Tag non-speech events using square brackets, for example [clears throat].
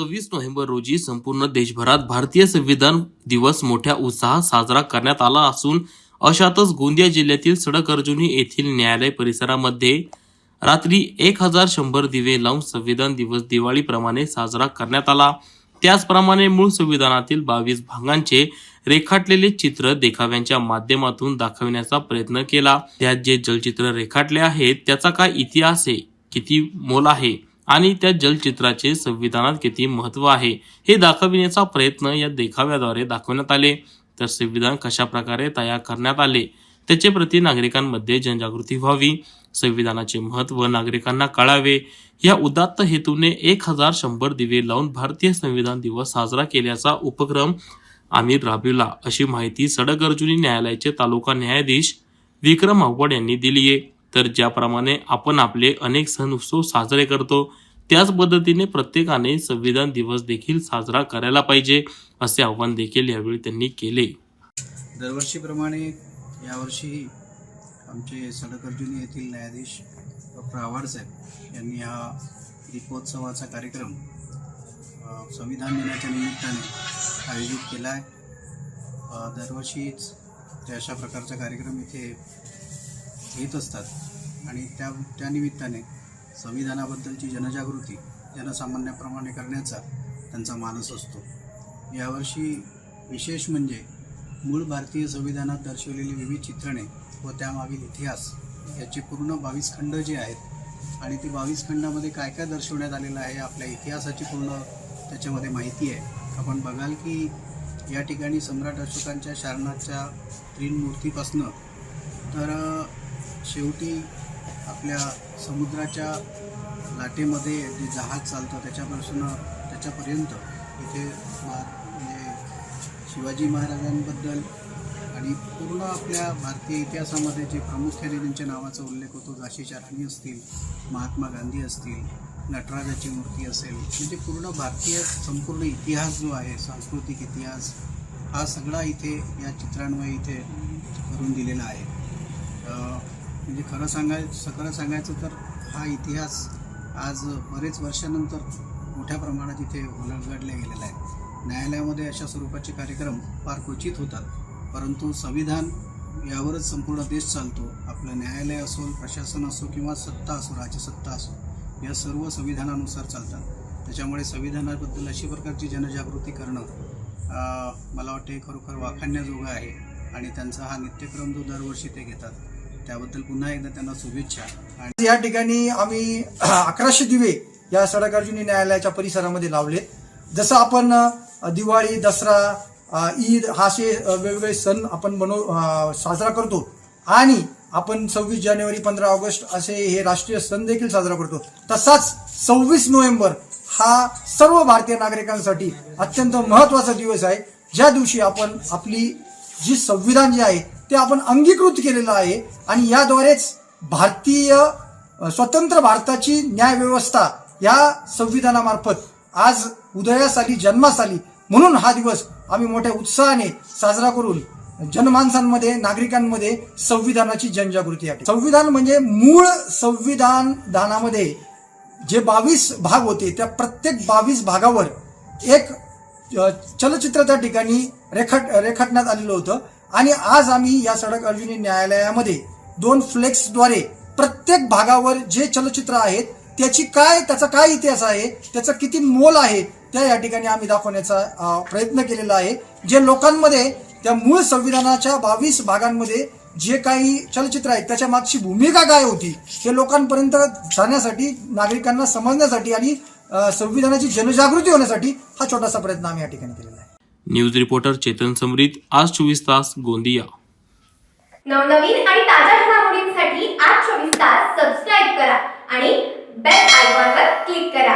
सव्वीस नोव्हेंबर रोजी संपूर्ण देशभरात भारतीय संविधान दिवस मोठ्या उत्साहात साजरा करण्यात आला असून अशातच गोंदिया जिल्ह्यातील सडक अर्जुनी येथील न्यायालय परिसरामध्ये रात्री एक हजार शंभर दिवे लावून संविधान दिवस दिवाळीप्रमाणे साजरा करण्यात आला. त्याचप्रमाणे मूळ संविधानातील बावीस भागांचे रेखाटलेले चित्र देखाव्यांच्या माध्यमातून दाखविण्याचा प्रयत्न केला. त्यात जे जलचित्र रेखाटले आहेत त्याचा काय इतिहास आहे किती मोल आहे? आणि त्या जलचित्राचे संविधानात किती महत्त्व आहे हे दाखविण्याचा प्रयत्न या देखाव्याद्वारे दाखवण्यात आले. तर संविधान कशा प्रकारे तयार करण्यात आले? त्याचे प्रति नागरिकांमध्ये जनजागृती व्हावी संविधानाचे महत्त्व नागरिकांना कळावे या उदात्त हेतूने एक हजार शंभर दिवे लावून भारतीय संविधान दिवस साजरा केल्याचा उपक्रम आम्ही राबविला अशी माहिती सडक अर्जुनी न्यायालयाचे तालुका न्यायाधीश विक्रम आव्हाड यांनी दिली आहे तर ज्याप्रमाणे आपण आपले अनेक सण उत्सव साजरे करतो त्याच पद्धतीने प्रत्येकाने संविधान दिवस देखील साजरा करायला पाहिजे असे आव्हान देखील यावेळी त्यांनी केले. दरवर्षीप्रमाणे यावर्षी आमचे सडकर्जुनी येथील न्यायाधीश डॉक्टर आव्हाड साहेब यांनी हा दीपोत्सवाचा कार्यक्रम संविधान दिनाच्या निमित्ताने आयोजित केला आहे. दरवर्षीच ते अशा प्रकारचा कार्यक्रम इथे येत असतात. आणि त्या त्यानिमित्ताने संविधानाबद्दलची जनजागृती जनसामान्याप्रमाणे करण्याचा त्यांचा मानस असतो. यावर्षी विशेष म्हणजे मूळ भारतीय संविधानात दर्शवलेली विविध चित्रणे व त्यामागील इतिहास याचे पूर्ण बावीस खंड जे आहेत आणि ते बावीस खंडामध्ये काय काय दर्शवण्यात आलेलं आहे आपल्या इतिहासाची पूर्ण त्याच्यामध्ये माहिती आहे. आपण बघाल की या ठिकाणी सम्राट अशोकांच्या शारणाच्या तीन मूर्तीपासनं तर शेवटी आपल्या समुद्राच्या लाटेमध्ये जे जहाज चालतं त्याच्यापासून त्याच्यापर्यंत इथे म्हणजे शिवाजी महाराजांबद्दल आणि पूर्ण आपल्या भारतीय इतिहासामध्ये जे प्रामुख्याने त्यांच्या नावाचा उल्लेख होतो. झाशीच्या राणी असतील महात्मा गांधी असतील नटराजाची मूर्ती असेल म्हणजे पूर्ण भारतीय संपूर्ण इतिहास जो आहे सांस्कृतिक इतिहास हा सगळा इथे या चित्रांमुळे इथे करून दिलेला आहे. म्हणजे खरं सांगाय खरं सांगायचं तर हा इतिहास आज बरेच वर्षानंतर मोठ्या प्रमाणात इथे उलगडला गेलेला आहे. न्यायालयामध्ये अशा स्वरूपाचे कार्यक्रम फार क्वचित होतात. परंतु संविधान यावरच संपूर्ण देश चालतो. आपलं न्यायालय असो प्रशासन असो किंवा सत्ता असो राज्यसत्ता असो या सर्व संविधानानुसार चालतात. त्याच्यामुळे संविधानाबद्दल अशी प्रकारची जनजागृती करणं मला वाटते खरोखर वाखाणण्याजोगं आहे. आणि त्यांचा हा नित्यक्रम जो दरवर्षी ते घेतात. त्याबद्दल पुन्हा एकदा त्यांना शुभेच्छा. आणि या ठिकाणी आम्ही [clears throat] अकराशे दिवे या सडक अर्जुनी न्यायालयाच्या परिसरामध्ये लावलेत. जसं आपण दिवाळी दसरा ईद हा असे वेगवेगळे सण आपण बनव साजरा करतो. आणि आपण सव्वीस जानेवारी पंधरा ऑगस्ट असे हे राष्ट्रीय सण देखील साजरा करतो. तसाच सव्वीस नोव्हेंबर हा सर्व भारतीय नागरिकांसाठी अत्यंत महत्त्वाचा दिवस आहे. ज्या दिवशी आपण आपली जी संविधान जे आहे ते आपण अंगीकृत केलेलं आहे. आणि याद्वारेच भारतीय स्वतंत्र भारताची न्याय व्यवस्था या संविधानामार्फत आज उदयास आली जन्मास आली. म्हणून हा दिवस आम्ही मोठ्या उत्साहाने साजरा करून जनमानसांमध्ये नागरिकांमध्ये संविधानाची जनजागृती आहे संविधान म्हणजे मूळ संविधान दानामध्ये जे बावीस भाग होते त्या प्रत्येक बावीस भागावर एक चलचित्र त्या ठिकाणी रेखाट रेखाटण्यात आलेलं होतं. आणि आज आम्ही या सडक अर्जुनी न्यायालयामध्ये दोन फ्लेक्सद्वारे प्रत्येक भागावर जे चलचित्र आहेत त्याची काय त्याचा काय इतिहास आहे त्याचं किती मोल आहे त्या या ठिकाणी आम्ही दाखवण्याचा प्रयत्न केलेला आहे. जे लोकांमध्ये त्या मूळ संविधानाच्या बावीस भागांमध्ये जे काही चलचित्र आहेत त्याच्या मागची भूमिका काय होती हे लोकांपर्यंत जाण्यासाठी नागरिकांना समजण्यासाठी आणि संविधानाची जनजागृती होण्यासाठी हा छोटासा प्रयत्न आम्ही या ठिकाणी केलेला आहे. न्यूज रिपोर्टर चेतन समरीत आज चोवीस तास गोंदिया. नवनवीन आणि ताज्या घडामोडींसाठी आज चोवीस तास सबस्क्राईब करा आणि बेल आयकॉनवर क्लिक करा.